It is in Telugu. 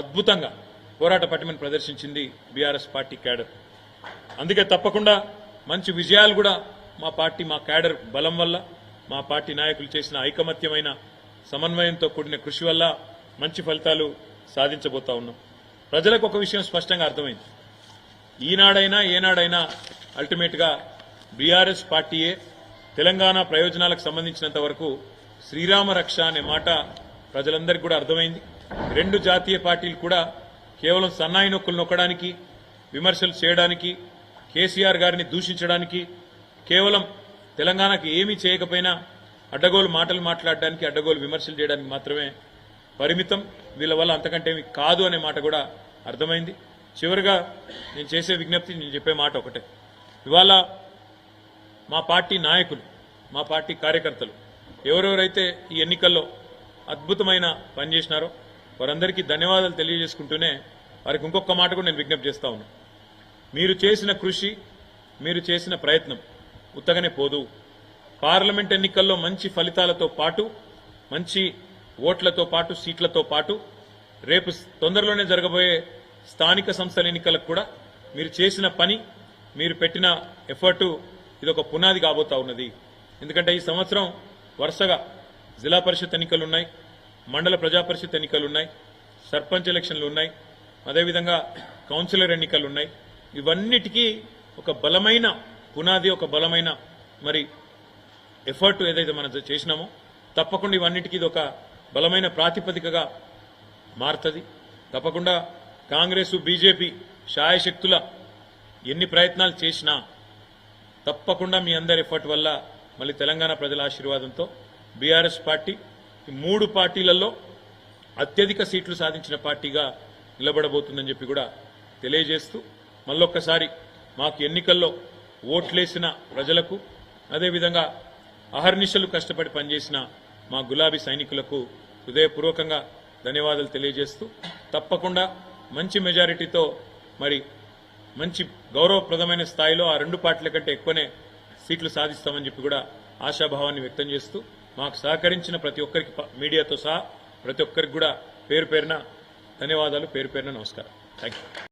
అద్భుతంగా పోరాట పటిమను ప్రదర్శించింది బీఆర్ఎస్ పార్టీ క్యాడర్. అందుకే తప్పకుండా మంచి విజయాలు కూడా మా పార్టీ మా క్యాడర్ బలం వల్ల మా పార్టీ నాయకులు చేసిన ఐకమత్యమైన సమన్వయంతో కూడిన కృషి వల్ల మంచి ఫలితాలు సాధించబోతా ఉన్నాం. ప్రజలకు ఒక విషయం స్పష్టంగా అర్థమైంది. ఈనాడైనా ఏనాడైనా అల్టిమేట్గా బీఆర్ఎస్ పార్టీయే తెలంగాణ ప్రయోజనాలకు సంబంధించినంత వరకు శ్రీరామ రక్ష అనే మాట ప్రజలందరికీ కూడా అర్థమైంది. రెండు జాతీయ పార్టీలు కూడా కేవలం సన్నాయి నొక్కులు నొక్కడానికి విమర్శలు చేయడానికి కేసీఆర్ గారిని దూషించడానికి కేవలం తెలంగాణకు ఏమీ చేయకపోయినా అడ్డగోలు మాటలు మాట్లాడడానికి అడ్డగోలు విమర్శలు చేయడానికి మాత్రమే పరిమితం. వీళ్ళ వల్ల అంతకంటే కాదు అనే మాట కూడా అర్థమైంది. చివరిగా నేను చేసే విజ్ఞప్తి నేను చెప్పే మాట ఒకటే. ఇవాళ మా పార్టీ నాయకులు మా పార్టీ కార్యకర్తలు ఎవరెవరైతే ఈ ఎన్నికల్లో అద్భుతమైన పని చేసినారో. వారందరికీ ధన్యవాదాలు తెలియజేసుకుంటూనే వారికి ఇంకొక మాట కూడా నేను విజ్ఞప్తి చేస్తా ఉన్నాను మీరు చేసిన కృషి మీరు చేసిన ప్రయత్నం ఉత్తగనే పోదు. పార్లమెంట్ ఎన్నికల్లో మంచి ఫలితాలతో పాటు మంచి ఓట్లతో పాటు సీట్లతో పాటు రేపు తొందరలోనే జరగబోయే స్థానిక సంస్థల ఎన్నికలకు కూడా మీరు చేసిన పని మీరు పెట్టిన ఎఫర్టు ఇది ఒక పునాది కాబోతా ఉన్నది. ఎందుకంటే ఈ సంవత్సరం వరుసగా జిల్లా పరిషత్ ఎన్నికలు ఉన్నాయి. మండల ప్రజా పరిషత్ ఎన్నికలు ఉన్నాయి సర్పంచ్ ఎలక్షన్లు ఉన్నాయి అదేవిధంగా కౌన్సిలర్ ఎన్నికలు ఉన్నాయి ఇవన్నిటికీ ఒక బలమైన పునాది ఒక బలమైన మరి ఎఫర్ట్ ఏదైతే మనం చేసినామో తప్పకుండా ఇవన్నిటికీ ఇది ఒక బలమైన ప్రాతిపదికగా మారుతుంది. తప్పకుండా కాంగ్రెస్ బీజేపీ శాయశక్తుల ఎన్ని ప్రయత్నాలు చేసినా తప్పకుండా మీ అందరి ఎఫర్ట్ వల్ల మళ్ళీ తెలంగాణ ప్రజల ఆశీర్వాదంతో బీఆర్ఎస్ పార్టీ మూడు పార్టీలలో అత్యధిక సీట్లు సాధించిన పార్టీగా నిలబడబోతుందని చెప్పి కూడా తెలియజేస్తూ మళ్ళొక్కసారి మాకు ఎన్నికల్లో ఓట్లేసిన ప్రజలకు అదేవిధంగా అహర్నిశలు కష్టపడి పనిచేసిన మా గులాబీ సైనికులకు హృదయపూర్వకంగా ధన్యవాదాలు తెలియజేస్తూ తప్పకుండా మంచి మెజారిటీతో మరి మంచి గౌరవప్రదమైన స్థాయిలో ఆ రెండు పార్టీల కంటే ఎక్కువనే సీట్లు సాధిస్తామని చెప్పి కూడా ఆశాభావాన్ని వ్యక్తం చేస్తూ మాకు సహకరించిన ప్రతి ఒక్కరికి మీడియాతో సహా ప్రతి ఒక్కరికి కూడా పేరు పేరున ధన్యవాదాలు పేరు పేరున నమస్కారం. Thank you